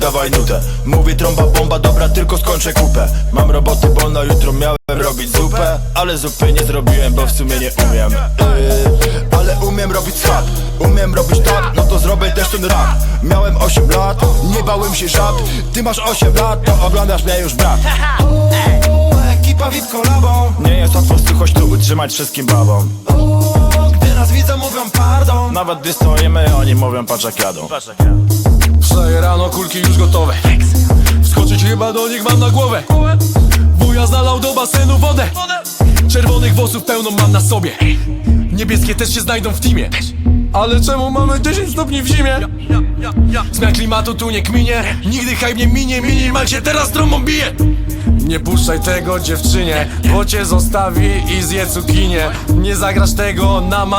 dawaj nutę. Mówi trąba bomba, dobra tylko skończę kupę. Mam roboty, bo na jutro miałem robić zupę Ale zupy nie zrobiłem, bo w sumie nie umiem. Yy, Ale umiem robić swap Umiem robić tak, no to zrobię też ten rap. Miałem 8 lat, nie bałem się żab Ty masz 8 lat, to oglądasz mnie już brat. Ekipa VIP kolabą. Nie jest łatwo choć tu utrzymać wszystkim babom Gdy nas widzą mówią pardon Nawet gdy stoimy, oni mówią patrz jak jadą. Wstaję rano, kulki już gotowe. Wskoczyć chyba do nich mam na głowę. Wuja zalał do basenu wodę. Czerwonych włosów pełną mam na sobie. Niebieskie też się znajdą w teamie. Ale czemu mamy 10 stopni w zimie? Zmian klimatu tu nie kminie. Nigdy hype nie minie Minimal się teraz trąbą bije. Nie puszczaj tego dziewczynie, bo cię zostawi i zje cukinię Nie zagrasz tego na ma